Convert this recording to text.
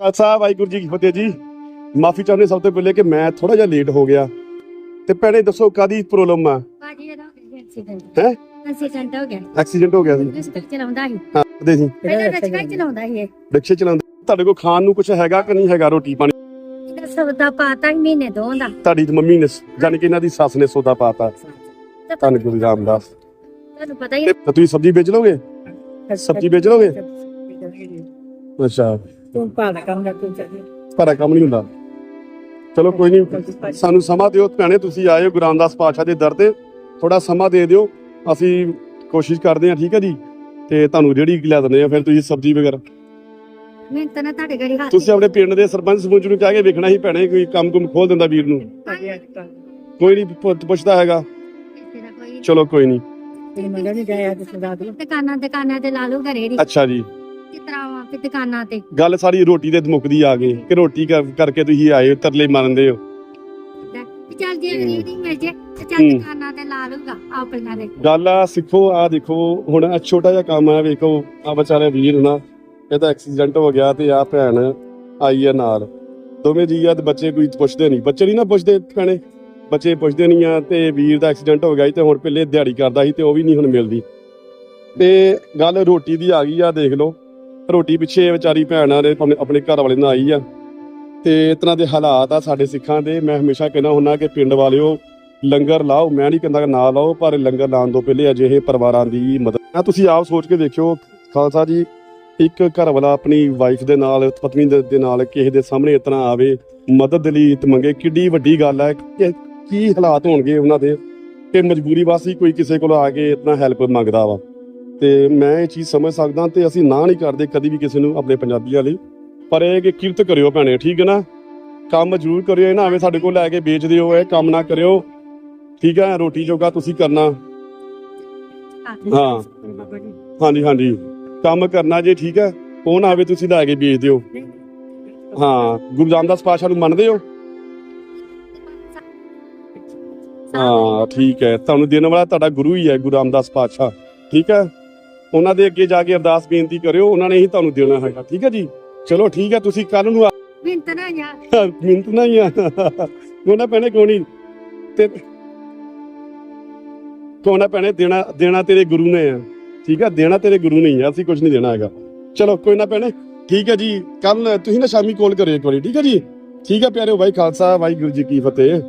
ਖਾਲਸਾ ਵਾਹਿਗੁਰੂ ਜੀ ਕੀ ਫਤਿਹ ਜੀ। ਮਾਫੀ ਚਾਹੁੰਦੇ ਸਭ ਤੋਂ ਪਹਿਲੇ ਕਿ ਮੈਂ ਥੋੜਾ ਜਿਹਾ ਲੇਟ ਹੋ ਗਿਆ। ਤੇ ਭੈਣੇ ਦੱਸੋ ਕਾਦੀ ਪ੍ਰੋਬਲਮ ਆ? ਬਾਜੀ ਇਹਦਾ ਐਕਸੀਡੈਂਟ ਹੈ? ਐਕਸੀਡੈਂਟ ਹੋ ਗਿਆ। ਐਕਸੀਡੈਂਟ ਹੋ ਗਿਆ ਸੀ। ਰਿਕਸ਼ਾ ਚਲਾਉਂਦਾ ਸੀ। ਹਾਂ ਦੇ ਸੀ। ਪਹਿਲਾਂ ਰਿਕਸ਼ਾ ਹੀ ਚਲਾਉਂਦਾ ਸੀ ਇਹ। ਰਿਕਸ਼ੇ ਚਲਾਉਂਦੇ ਤੁਹਾਡੇ ਕੋਲ ਖਾਣ ਨੂੰ ਕੁਝ ਹੈਗਾ ਕਿ ਨਹੀਂ ਹੈਗਾ ਰੋਟੀ ਪਾਣੀ? ਇਹਦਾ ਸੌਦਾ ਪਾਤਾ ਹੀ ਮਹੀਨੇ ਦੋ ਦਾ ਤੁਹਾਡੀ ਮੰਮੀ ਨੇ ਜਾਨੀ ਕਿ ਇਹਨਾਂ ਦੀ ਸੱਸ ਨੇ ਸੌਦਾ ਪਾਤਾ। ਤਾਂ ਧੰਨ ਗੁਰੂ ਰਾਮਦਾਸ। ਤੁਹਾਨੂੰ ਪਤਾ ਹੀ ਤੇ ਤੁਸੀਂ ਸਬਜ਼ੀ ਵੇਚ ਲੋਗੇ ਸਬਜ਼ੀ ਵੇਚ ਲੋਗੇ ਅੱਛਾ। ਤੂੰ ਕੰਮ ਦਾ ਤੂੰ ਚੱਲ। ਪਰ ਕੰਮ ਨਹੀਂ ਹੁੰਦਾ। ਚਲੋ ਕੋਈ ਨਹੀਂ ਸਾਨੂੰ ਸਮਾਂ ਦਿਓ ਭੈਣੇ ਤੁਸੀਂ ਆਏ ਹੋ ਗੁਰੂ ਰਾਮਦਾਸ ਪਾਤਸ਼ਾਹ ਦੇ ਦਰ ਤੇ। ਥੋੜਾ ਸਮਾਂ ਦੇ ਦਿਓ ਅਸੀਂ ਕੋਸ਼ਿਸ਼ ਕਰਦੇ ਹਾਂ ਠੀਕ ਹੈ ਜੀ? ਤੇ ਤੁਹਾਨੂੰ ਰੇੜੀ ਲਿਆ ਦਿੰਦੇ ਆ ਫਿਰ ਤੁਸੀਂ ਸਬਜ਼ੀ ਵਗੈਰਾ। ਮੈਂ ਤਾਂ ਨਾ ਤੁਹਾਡੇ ਗੜੀ ਹੱਥ ਤੁਸੀਂ ਆਪਣੇ ਪਿੰਡ ਦੇ ਸਰਪੰਚ ਸਰਪੰਚ ਨੂੰ ਕਹਿ ਕੇ ਵੇਖਣਾ ਸੀ ਭੈਣੇ ਕੋਈ ਕੰਮ ਕੁਮ ਖੋਲ ਦਿੰਦਾ ਵੀਰ ਨੂੰ। ਕੋਈ ਨਹੀਂ ਪੁੱਛ- ਪੁੱਛਦਾ ਹੈਗਾ। ਤੇਰਾ ਕੋਈ ਚਲੋ ਕੋਈ ਨਹੀਂ। ਤੇਰੀ ਮੰਗਣ ਨਹੀਂ ਗਿਆ ਤੇ ਸੁਣਾ ਦੇ ਦੁਕਾਨਾਂ ਦੁਕਾਨਾਂ ਤੇ ਲਾ ਲੂ ਘਰੇ ਦੀ ਅੱਛਾ ਜੀ। ਕਿਸ ਤਰ੍ਹਾਂ ਵਾ? ਕਿ ਦੁਕਾਨਾਂ ਤੇ। ਗੱਲ ਸਾਰੀ ਰੋਟੀ ਦੇ ਮੁੱਕਦੀ ਆ ਗਈ ਕਿ ਰੋਟੀ ਕਰ- ਕਰਕੇ ਤੁਸੀਂ ਆਏ ਹੋ, ਤਰਲੇ ਮਾਰਦੇ ਹੋ। ਵੀ ਚੱਲ ਜੇ ਗਰੀਬ ਨਹੀਂ ਮਿਲ ਜੇ ਤੇ ਚੱਲ ਹੂੰ। ਦੁਕਾਨਾਂ ਤੇ ਲਾ ਲੂਗਾ ਆਪਣੀਆਂ ਦੇ ਗੱਲ ਆ ਸਿੱਖੋ ਆ ਦੇਖੋ ਹੁਣ ਆਹ ਛੋਟਾ ਜਿਹਾ ਕੰਮ ਆ ਵੇਖੋ ਆ ਵਿਚਾਰੇ ਵੀਰ ਨਾ ਇਹਦਾ ਐਕਸੀਡੈਂਟ ਹੋ ਗਿਆ ਤੇ ਆ ਭੈਣ ਆਈ ਆ ਨਾਲ। ਦੋਵੇਂ ਜੀ ਆ ਤੇ ਬੱਚੇ ਕੋਈ ਪੁੱਛਦੇ ਨਹੀਂ। ਬੱਚੇ ਨਹੀਂ ਨਾ ਪੁੱਛਦੇ ਭੈਣੇ। ਬੱਚੇ ਪੁੱਛਦੇ ਨਹੀਂ ਆ ਤੇ ਵੀਰ ਦਾ ਐਕਸੀਡੈਂਟ ਹੋ ਗਿਆ ਸੀ ਤੇ ਹੁਣ ਪਹਿਲੇ ਦਿਹਾੜੀ ਕਰਦਾ ਸੀ ਤੇ ਉਹ ਵੀ ਨਹੀਂ ਹੁਣ ਮਿਲਦੀ। ਤੇ ਗੱਲ ਰੋਟੀ ਦੀ ਆ ਗਈ ਆ ਦੇਖ ਲਓ। ਰੋਟੀ ਪਿੱਛੇ ਵਿਚਾਰੀ ਭੈਣਾਂ ਦੇ ਆਪਣੇ ਘਰ ਵਾਲੇ ਨਾਲ ਆਈ ਆ। ਤੇ ਇਸ ਤਰ੍ਹਾਂ ਦੇ ਹਾਲਾਤ ਆ ਸਾਡੇ ਸਿੱਖਾਂ ਦੇ। ਮੈਂ ਹਮੇਸ਼ਾ ਕਹਿੰਦਾ ਹੁੰਦਾ ਕਿ ਪਿੰਡ ਵਾਲਿਓ, ਲੰਗਰ ਲਾਓ, ਮੈਂ ਨਹੀਂ ਕਹਿੰਦਾ ਨਾ ਲਾਓ, ਪਰ ਲੰਗਰ ਲਾਉਣ ਤੋਂ ਪਹਿਲੇ ਅਜਿਹੇ ਪਰਿਵਾਰਾਂ ਦੀ ਮਦਦ ਤੁਸੀਂ ਆਪ ਸੋਚ ਕੇ ਦੇਖਿਓ, ਖਾਲਸਾ ਜੀ, ਇੱਕ ਘਰ ਵਾਲਾ ਆਪਣੀ ਵਾਈਫ ਦੇ ਨਾਲ, ਪਤਨੀ ਦੇ ਨਾਲ ਕਿਸੇ ਦੇ ਸਾਹਮਣੇ ਇਤਨਾ ਆਵੇ, ਮਦਦ ਲਈ ਤੇ ਮੰਗੇ। ਕਿੱਡੀ ਵੱਡੀ ਗੱਲ ਹੈ ਕਿ ਕੀ ਹਾਲਾਤ ਹੋਣਗੇ ਉਹਨਾਂ ਦੇ। ਕਿ ਮਜਬੂਰੀ ਵਾਸੀ ਕੋਈ ਕਿਸੇ ਕੋਲ ਆ ਕੇ ਇਤਨਾ ਹੈਲਪ ਮੰਗਦਾ ਵਾ। ਤੇ ਮੈਂ ਇਹ ਚੀਜ਼ ਸਮਝ ਸਕਦਾ ਤੇ ਅਸੀਂ ਨਾ ਨਹੀਂ ਕਰਦੇ ਕਦੀ ਵੀ ਕਿਸੇ ਨੂੰ ਆਪਣੇ ਪੰਜਾਬੀਆਂ ਲਈ। ਪਰ ਇਹ ਕਿ ਕਿਰਤ ਕਰਿਓ ਭੈਣੇ, ਠੀਕ ਹੈ ਨਾ? ਕੰਮ ਜ਼ਰੂਰ ਕਰਿਓ, ਇਹ ਨਾ ਐਵੇਂ ਸਾਡੇ ਕੋਲ ਲੈ ਕੇ ਵੇਚ ਦਿਓ, ਇਹ ਕੰਮ ਨਾ ਕਰਿਓ। ਠੀਕ ਹੈ, ਰੋਟੀ ਜੋਗਾ ਤੁਸੀਂ ਕਰਨਾ। ਹਾਂ। ਹਾਂਜੀ ਹਾਂਜੀ। ਕੰਮ ਕਰਨਾ ਜੇ ਠੀਕ ਹੈ, ਉਹ ਨਾ ਆਵੇ ਤੁਸੀਂ ਲੈ ਕੇ ਵੇਚ ਦਿਓ। ਹਾਂ, ਗੁਰੂ ਰਾਮਦਾਸ ਪਾਸ਼ਾ ਨੂੰ ਮੰਨਦੇ ਹੋ? ਹਾਂ, ਠੀਕ ਹੈ। ਤੁਹਾਨੂੰ ਦੇਣ ਵਾਲਾ ਤੁਹਾਡਾ ਗੁਰੂ ਹੀ ਹੈ, ਗੁਰੂ ਰਾਮਦਾਸ ਪਾਤਸ਼ਾਹ। ਠੀਕ ਹੈ? ਉਹਨਾਂ ਦੇ ਅੱਗੇ ਜਾ ਕੇ ਅਰਦਾਸ ਬੇਨਤੀ ਕਰਿਓ ਉਹਨਾਂ ਨੇ ਹੀ ਤੁਹਾਨੂੰ ਦੇਣਾ ਹੈਗਾ ਠੀਕ ਹੈ ਜੀ? ਚਲੋ ਠੀਕ ਹੈ ਤੁਸੀਂ ਕੱਲ ਨੂੰ ਮਿੰਤ ਨਾ ਜਾ ਮਿੰਤ ਨਹੀਂ ਆ ਕੋਨਾ ਪੈਣੇ ਕੋਣੀ ਤੇ ਕੋਨਾ ਪੈਣੇ ਦੇਣਾ ਦੇਣਾ ਤੇਰੇ ਗੁਰੂ ਨੇ ਆ। ਠੀਕ ਹੈ ਦੇਣਾ ਤੇਰੇ ਗੁਰੂ ਨਹੀਂ ਆ ਅਸੀਂ ਕੁਝ ਨਹੀਂ ਦੇਣਾ ਹੈਗਾ। ਚਲੋ ਕੋਈ ਨਾ ਪੈਣੇ ਠੀਕ ਹੈ ਜੀ ਕੱਲ ਤੁਸੀਂ ਨਾ ਸ਼ਾਮੀ ਕਾਲ ਕਰਿਓ ਇੱਕ ਵਾਰੀ ਠੀਕ ਹੈ ਜੀ? ਠੀਕ ਹੈ ਪਿਆਰਿਓ ਭਾਈ ਖਾਲਸਾ ਵਾਹਿਗੁਰੂ ਜੀ ਕੀ ਫਤਿਹ।